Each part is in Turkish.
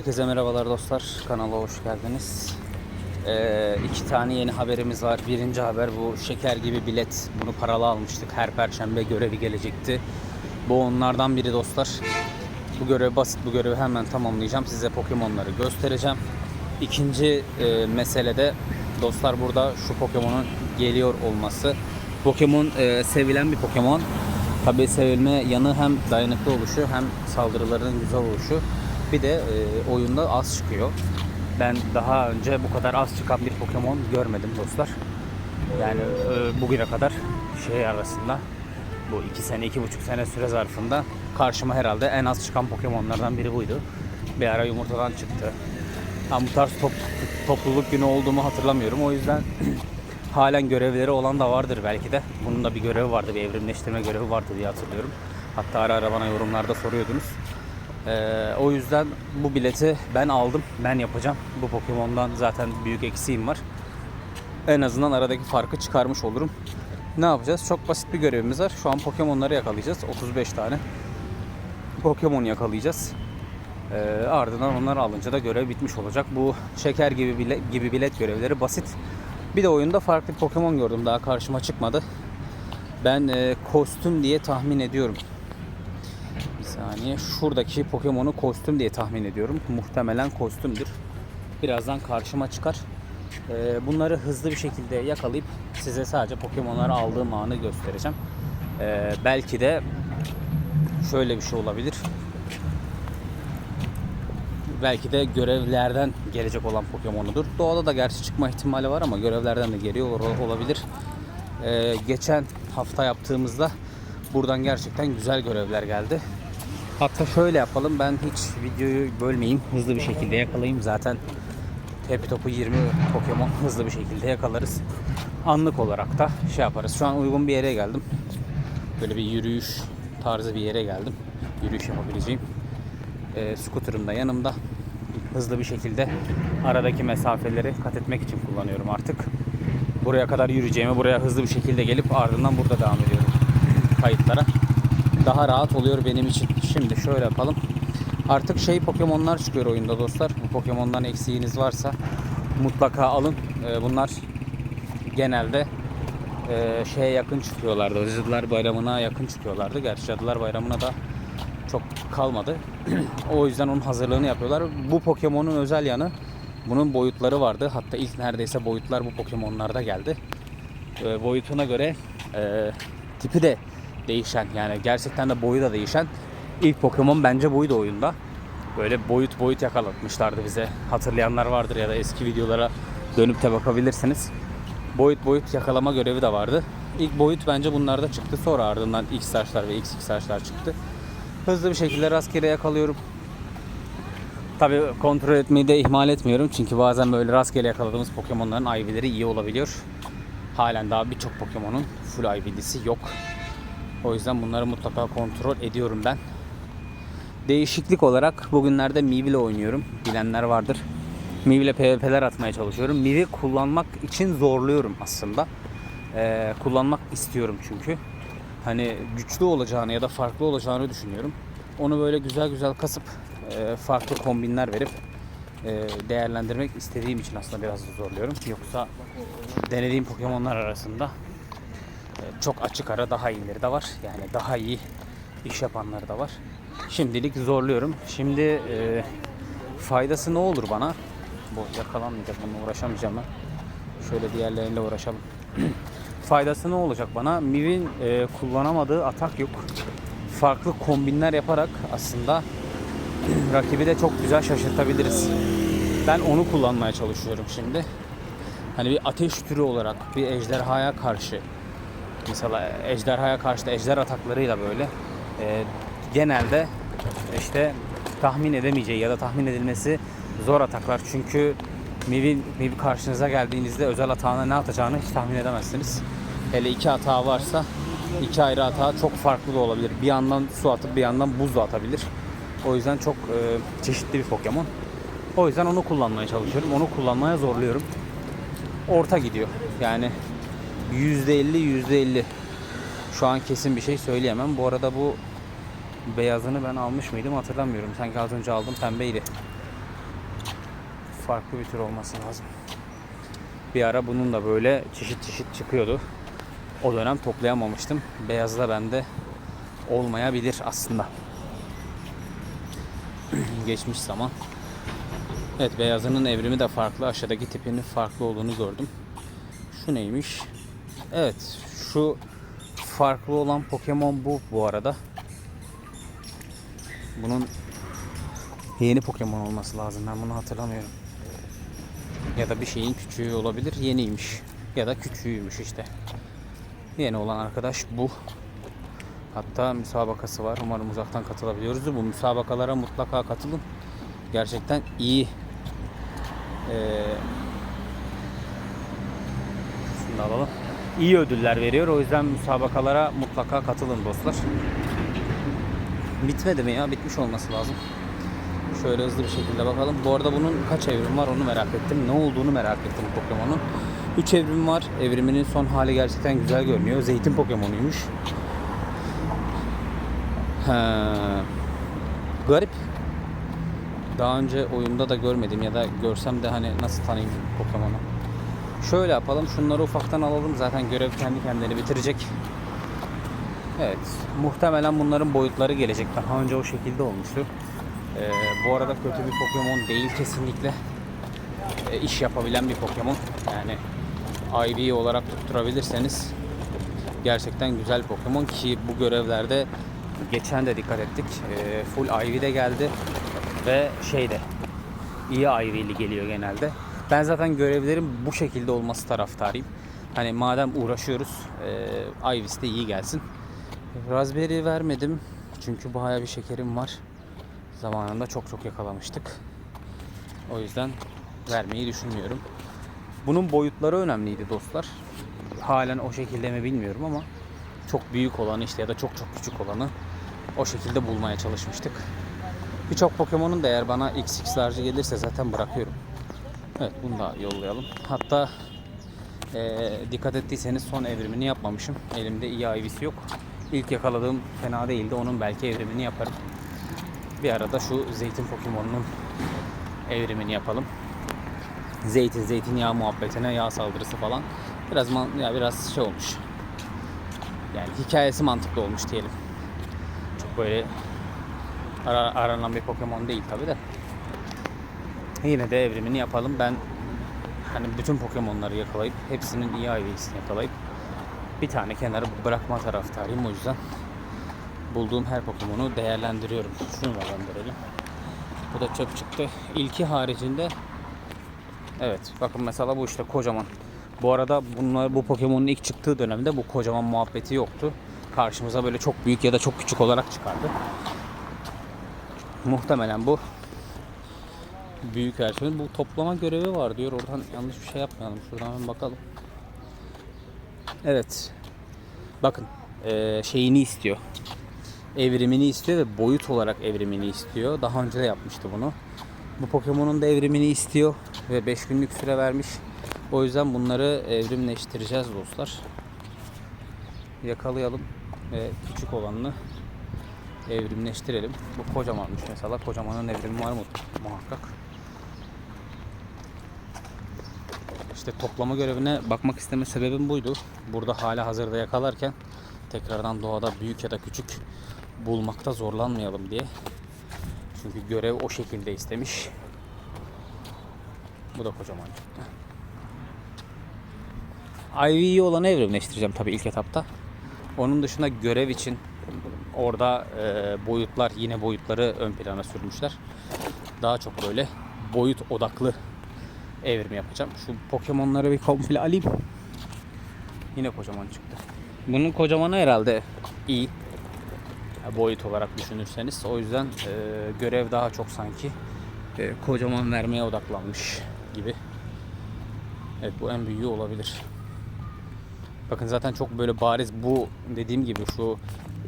Herkese merhabalar dostlar. Kanala hoş geldiniz. Ee, iki tane yeni haberimiz var. Birinci haber bu şeker gibi bilet. Bunu paralı almıştık. Her perşembe görevi gelecekti. Bu onlardan biri dostlar. Bu görev basit. Bu görevi hemen tamamlayacağım. Size Pokemon'ları göstereceğim. İkinci e, mesele de dostlar burada şu Pokemon'un geliyor olması. Pokemon e, sevilen bir Pokemon. Tabi sevilme yanı hem dayanıklı oluşu hem saldırılarının güzel oluşu. Bir de e, oyunda az çıkıyor. Ben daha önce bu kadar az çıkan bir Pokemon görmedim dostlar. Yani e, bugüne kadar şey arasında bu iki sene, iki buçuk sene süre zarfında karşıma herhalde en az çıkan Pokemon'lardan biri buydu. Bir ara yumurtadan çıktı. Ben bu tarz top, topluluk günü olduğumu hatırlamıyorum. O yüzden halen görevleri olan da vardır belki de. Bunun da bir görevi vardı, bir evrimleştirme görevi vardı diye hatırlıyorum. Hatta ara ara bana yorumlarda soruyordunuz. Ee, o yüzden bu bileti ben aldım, ben yapacağım. Bu Pokemon'dan zaten büyük eksiğim var. En azından aradaki farkı çıkarmış olurum. Ne yapacağız? Çok basit bir görevimiz var. Şu an Pokemon'ları yakalayacağız. 35 tane. Pokemon yakalayacağız. Ee, ardından onları alınca da görev bitmiş olacak. Bu şeker gibi bile, gibi bilet görevleri basit. Bir de oyunda farklı Pokemon gördüm. Daha karşıma çıkmadı. Ben e, kostüm diye tahmin ediyorum. Saniye. Şuradaki Pokemon'u kostüm diye tahmin ediyorum. Muhtemelen kostümdür. Birazdan karşıma çıkar. Ee, bunları hızlı bir şekilde yakalayıp size sadece Pokemon'ları aldığım anı göstereceğim. Ee, belki de şöyle bir şey olabilir. Belki de görevlerden gelecek olan Pokemon'udur. Doğada da gerçi çıkma ihtimali var ama görevlerden de geliyor ol- olabilir. Ee, geçen hafta yaptığımızda buradan gerçekten güzel görevler geldi. Hatta şöyle yapalım. Ben hiç videoyu bölmeyeyim. Hızlı bir şekilde yakalayayım. Zaten Happy Top'u 20 Pokemon hızlı bir şekilde yakalarız. Anlık olarak da şey yaparız. Şu an uygun bir yere geldim. Böyle bir yürüyüş tarzı bir yere geldim. Yürüyüş yapabileceğim. E, scooter'ım da yanımda. Hızlı bir şekilde aradaki mesafeleri kat etmek için kullanıyorum artık. Buraya kadar yürüyeceğimi buraya hızlı bir şekilde gelip ardından burada devam ediyorum kayıtlara. Daha rahat oluyor benim için. Şimdi şöyle yapalım. Artık şey Pokemon'lar çıkıyor oyunda dostlar. Bu Pokemon'dan eksiğiniz varsa mutlaka alın. Ee, bunlar genelde e, şeye yakın çıkıyorlardı. Cadılar Bayramı'na yakın çıkıyorlardı. Gerçi Cadılar Bayramı'na da çok kalmadı. o yüzden onun hazırlığını yapıyorlar. Bu Pokemon'un özel yanı bunun boyutları vardı. Hatta ilk neredeyse boyutlar bu Pokemon'larda geldi. E, boyutuna göre e, tipi de değişen yani gerçekten de boyu da değişen ilk Pokemon bence buydu oyunda. Böyle boyut boyut yakalatmışlardı bize. Hatırlayanlar vardır ya da eski videolara dönüp de bakabilirsiniz. Boyut boyut yakalama görevi de vardı. İlk boyut bence bunlarda çıktı. Sonra ardından X saçlar ve X saçlar çıktı. Hızlı bir şekilde rastgele yakalıyorum. Tabi kontrol etmeyi de ihmal etmiyorum. Çünkü bazen böyle rastgele yakaladığımız Pokemon'ların IV'leri iyi olabiliyor. Halen daha birçok Pokemon'un full IV'lisi yok. O yüzden bunları mutlaka kontrol ediyorum ben. Değişiklik olarak bugünlerde ile oynuyorum. Bilenler vardır. Miiv ile PvP'ler atmaya çalışıyorum. Miivi kullanmak için zorluyorum aslında. Ee, kullanmak istiyorum çünkü. Hani güçlü olacağını ya da farklı olacağını düşünüyorum. Onu böyle güzel güzel kasıp e, farklı kombinler verip e, değerlendirmek istediğim için aslında biraz zorluyorum. Yoksa denediğim Pokemon'lar arasında çok açık ara daha iyileri de var. Yani daha iyi iş yapanları da var. Şimdilik zorluyorum. Şimdi e, faydası ne olur bana? Bu yakalanmayacak, bununla uğraşamayacağım ben. Şöyle diğerleriyle uğraşalım. faydası ne olacak bana? Miv'in e, kullanamadığı atak yok. Farklı kombinler yaparak aslında rakibi de çok güzel şaşırtabiliriz. Ben onu kullanmaya çalışıyorum şimdi. Hani bir ateş türü olarak bir ejderhaya karşı mesela ejderhaya karşı da ejder ataklarıyla böyle e, genelde işte tahmin edemeyeceği ya da tahmin edilmesi zor ataklar. Çünkü Miv'in Miv karşınıza geldiğinizde özel atağına ne atacağını hiç tahmin edemezsiniz. Hele iki hata varsa iki ayrı hata çok farklı da olabilir. Bir yandan su atıp bir yandan buz da atabilir. O yüzden çok e, çeşitli bir Pokemon. O yüzden onu kullanmaya çalışıyorum. Onu kullanmaya zorluyorum. Orta gidiyor. Yani %50 %50. Şu an kesin bir şey söyleyemem. Bu arada bu beyazını ben almış mıydım hatırlamıyorum. Sanki az önce aldım pembeydi. farklı bir tür olması lazım. Bir ara bunun da böyle çeşit çeşit çıkıyordu. O dönem toplayamamıştım. Beyazı da bende olmayabilir aslında. Geçmiş zaman. Evet beyazının evrimi de farklı. Aşağıdaki tipinin farklı olduğunu gördüm. Şu neymiş? Evet şu farklı olan Pokemon bu bu arada. Bunun yeni Pokemon olması lazım. Ben bunu hatırlamıyorum. Ya da bir şeyin küçüğü olabilir. Yeniymiş. Ya da küçüğüymüş işte. Yeni olan arkadaş bu. Hatta müsabakası var. Umarım uzaktan katılabiliyoruz. Bu müsabakalara mutlaka katılın. Gerçekten iyi ee, şunu da alalım. İyi ödüller veriyor. O yüzden müsabakalara mutlaka katılın dostlar. Bitmedi mi ya? Bitmiş olması lazım. Şöyle hızlı bir şekilde bakalım. Bu arada bunun kaç evrim var onu merak ettim. Ne olduğunu merak ettim Pokemon'un. 3 evrim var. Evriminin son hali gerçekten güzel görünüyor. Zeytin Pokemon'uymuş. Garip. Daha önce oyunda da görmedim ya da görsem de hani nasıl tanıyayım Pokemon'u. Şöyle yapalım. Şunları ufaktan alalım. Zaten görev kendi kendini bitirecek. Evet. Muhtemelen bunların boyutları gelecek. Daha önce o şekilde olmuştu. Ee, bu arada kötü bir Pokemon değil kesinlikle. Ee, iş yapabilen bir Pokemon. Yani IV olarak tutturabilirseniz gerçekten güzel Pokemon ki bu görevlerde geçen de dikkat ettik. Ee, full IV de geldi ve şeyde iyi IV'li geliyor genelde. Ben zaten görevlerin bu şekilde olması taraftarıyım. Hani madem uğraşıyoruz, e, Ivy's de iyi gelsin. Raspberry vermedim çünkü baya bir şekerim var. Zamanında çok çok yakalamıştık. O yüzden vermeyi düşünmüyorum. Bunun boyutları önemliydi dostlar. Halen o şekilde mi bilmiyorum ama çok büyük olanı işte ya da çok çok küçük olanı o şekilde bulmaya çalışmıştık. Birçok Pokemon'un da eğer bana XX large gelirse zaten bırakıyorum. Evet bunu da yollayalım. Hatta eee, dikkat ettiyseniz son evrimini yapmamışım. Elimde iyi IV'si yok. İlk yakaladığım fena değildi. Onun belki evrimini yaparım. Bir arada şu zeytin Pokemon'unun evrimini yapalım. Zeytin, zeytinyağı muhabbetine, yağ saldırısı falan. Biraz man- ya biraz şey olmuş. Yani hikayesi mantıklı olmuş diyelim. Çok böyle ara- aranan bir Pokemon değil tabi de. Yine de evrimini yapalım. Ben hani bütün Pokemon'ları yakalayıp hepsinin iyi IV'sini yakalayıp bir tane kenara bırakma taraftarıyım. O yüzden bulduğum her Pokemon'u değerlendiriyorum. Şunu da gönderelim. Bu da çöp çıktı. İlki haricinde evet bakın mesela bu işte kocaman. Bu arada bunlar bu Pokemon'un ilk çıktığı dönemde bu kocaman muhabbeti yoktu. Karşımıza böyle çok büyük ya da çok küçük olarak çıkardı. Muhtemelen bu büyük versiyon. Bu toplama görevi var diyor. Oradan yanlış bir şey yapmayalım. Şuradan hemen bakalım. Evet. Bakın eee, şeyini istiyor. Evrimini istiyor ve boyut olarak evrimini istiyor. Daha önce de yapmıştı bunu. Bu Pokemon'un da evrimini istiyor ve 5 günlük süre vermiş. O yüzden bunları evrimleştireceğiz dostlar. Yakalayalım ve küçük olanını evrimleştirelim. Bu kocamanmış mesela. Kocamanın evrimi var mı muhakkak. İşte toplama görevine bakmak isteme sebebim buydu. Burada hala hazırda yakalarken tekrardan doğada büyük ya da küçük bulmakta zorlanmayalım diye. Çünkü görev o şekilde istemiş. Bu da kocaman çıktı. IV'yi olanı evrimleştireceğim tabii ilk etapta. Onun dışında görev için orada e, boyutlar yine boyutları ön plana sürmüşler. Daha çok böyle boyut odaklı evrim yapacağım. Şu Pokemon'ları bir komple alayım. Yine kocaman çıktı. Bunun kocamanı herhalde iyi. Ya boyut olarak düşünürseniz. O yüzden e, görev daha çok sanki e, kocaman vermeye odaklanmış gibi. Evet bu en büyüğü olabilir. Bakın zaten çok böyle bariz bu dediğim gibi şu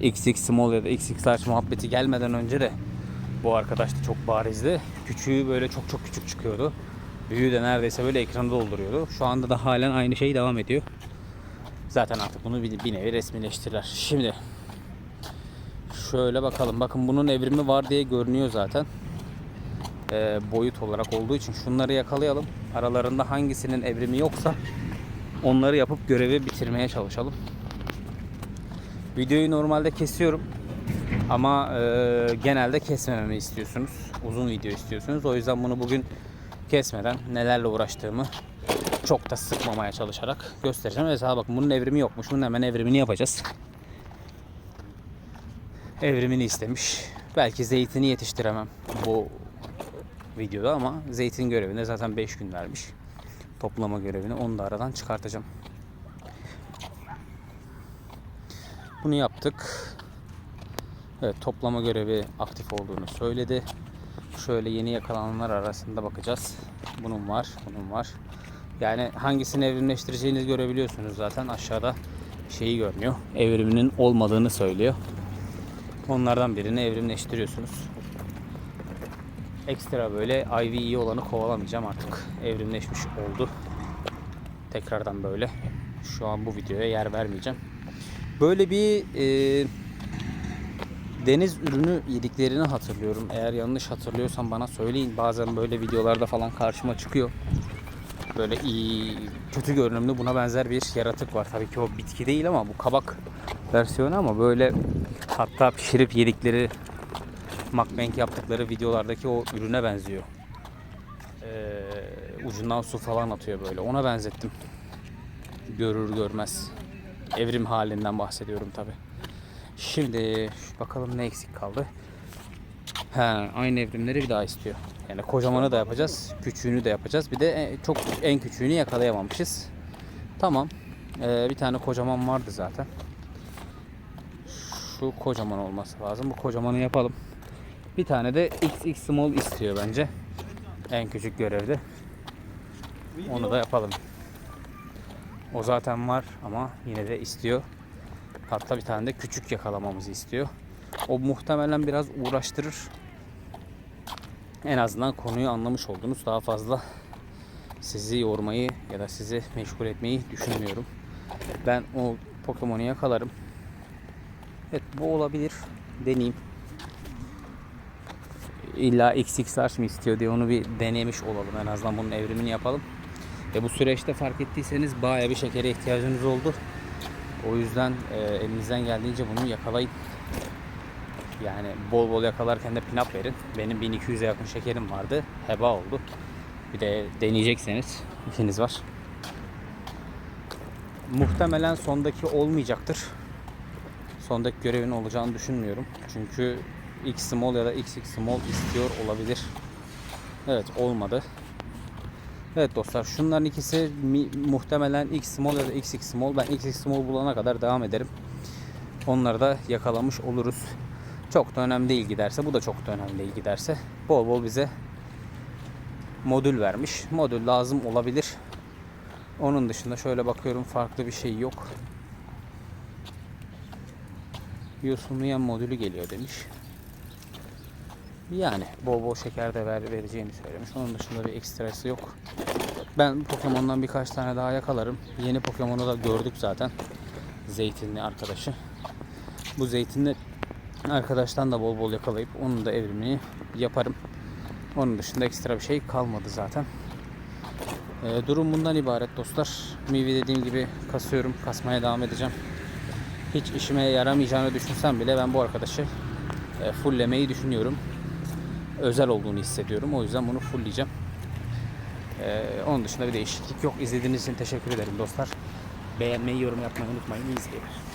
XX small ya da XX large muhabbeti gelmeden önce de bu arkadaş da çok barizdi. Küçüğü böyle çok çok küçük çıkıyordu. Büyüğü de neredeyse böyle ekranı dolduruyordu. Şu anda da halen aynı şey devam ediyor. Zaten artık bunu bir, bir nevi resmileştirirler. Şimdi şöyle bakalım. Bakın bunun evrimi var diye görünüyor zaten. e, boyut olarak olduğu için şunları yakalayalım. Aralarında hangisinin evrimi yoksa onları yapıp görevi bitirmeye çalışalım. Videoyu normalde kesiyorum. Ama e, genelde kesmememi istiyorsunuz. Uzun video istiyorsunuz. O yüzden bunu bugün kesmeden nelerle uğraştığımı çok da sıkmamaya çalışarak göstereceğim. Mesela bakın bunun evrimi yokmuş. Bunun hemen evrimini yapacağız. Evrimini istemiş. Belki zeytini yetiştiremem bu videoda ama zeytin görevinde zaten 5 gün vermiş. Toplama görevini onu da aradan çıkartacağım. Bunu yaptık. Evet toplama görevi aktif olduğunu söyledi. Şöyle yeni yakalananlar arasında bakacağız. Bunun var, bunun var. Yani hangisini evrimleştireceğinizi görebiliyorsunuz zaten. Aşağıda şeyi görünüyor. Evriminin olmadığını söylüyor. Onlardan birini evrimleştiriyorsunuz. Ekstra böyle IVE olanı kovalamayacağım artık. Evrimleşmiş oldu. Tekrardan böyle. Şu an bu videoya yer vermeyeceğim. Böyle bir e, deniz ürünü yediklerini hatırlıyorum. Eğer yanlış hatırlıyorsam bana söyleyin. Bazen böyle videolarda falan karşıma çıkıyor. Böyle iyi, kötü görünümlü buna benzer bir yaratık var. Tabii ki o bitki değil ama bu kabak versiyonu ama böyle hatta pişirip yedikleri mukbang yaptıkları videolardaki o ürüne benziyor. Ee, ucundan su falan atıyor böyle. Ona benzettim. Görür görmez. Evrim halinden bahsediyorum tabi. Şimdi bakalım ne eksik kaldı. He, aynı evrimleri bir daha istiyor. Yani kocamanı da yapacağız, küçüğünü de yapacağız. Bir de çok en küçüğünü yakalayamamışız. Tamam. Ee, bir tane kocaman vardı zaten. Şu kocaman olması lazım. Bu kocamanı yapalım. Bir tane de XX small istiyor bence. En küçük görevde. Onu da yapalım. O zaten var ama yine de istiyor. Hatta bir tane de küçük yakalamamızı istiyor. O muhtemelen biraz uğraştırır. En azından konuyu anlamış oldunuz. Daha fazla sizi yormayı ya da sizi meşgul etmeyi düşünmüyorum. Ben o Pokemon'u yakalarım. Evet bu olabilir. Deneyeyim. İlla XX large mi istiyor diye onu bir denemiş olalım. En azından bunun evrimini yapalım. Ve bu süreçte fark ettiyseniz bayağı bir şekere ihtiyacınız oldu. O yüzden e, elinizden geldiğince bunu yakalayın. Yani bol bol yakalarken de pinap verin. Benim 1200'e yakın şekerim vardı. Heba oldu. Bir de deneyecekseniz işiniz var. Muhtemelen sondaki olmayacaktır. Sondaki görevin olacağını düşünmüyorum. Çünkü X small ya da XX small istiyor olabilir. Evet olmadı. Evet dostlar şunların ikisi muhtemelen X small ya da XX small. Ben XX small bulana kadar devam ederim. Onları da yakalamış oluruz. Çok da önemli değil giderse. Bu da çok da önemli değil giderse. Bol bol bize modül vermiş. Modül lazım olabilir. Onun dışında şöyle bakıyorum farklı bir şey yok. Yosunlayan modülü geliyor demiş. Yani bol bol şeker de ver, vereceğini söylemiş. Onun dışında bir ekstrası yok. Ben Pokemon'dan birkaç tane daha yakalarım. Yeni Pokemon'u da gördük zaten. Zeytinli arkadaşı. Bu zeytinli arkadaştan da bol bol yakalayıp onun da evrimini yaparım. Onun dışında ekstra bir şey kalmadı zaten. Ee, durum bundan ibaret dostlar. Mivi dediğim gibi kasıyorum. Kasmaya devam edeceğim. Hiç işime yaramayacağını düşünsem bile ben bu arkadaşı e, fulllemeyi düşünüyorum. Özel olduğunu hissediyorum. O yüzden bunu fullleyeceğim. Ee, onun dışında bir değişiklik yok. İzlediğiniz için teşekkür ederim dostlar. Beğenmeyi, yorum yapmayı unutmayın. İyi seyirler.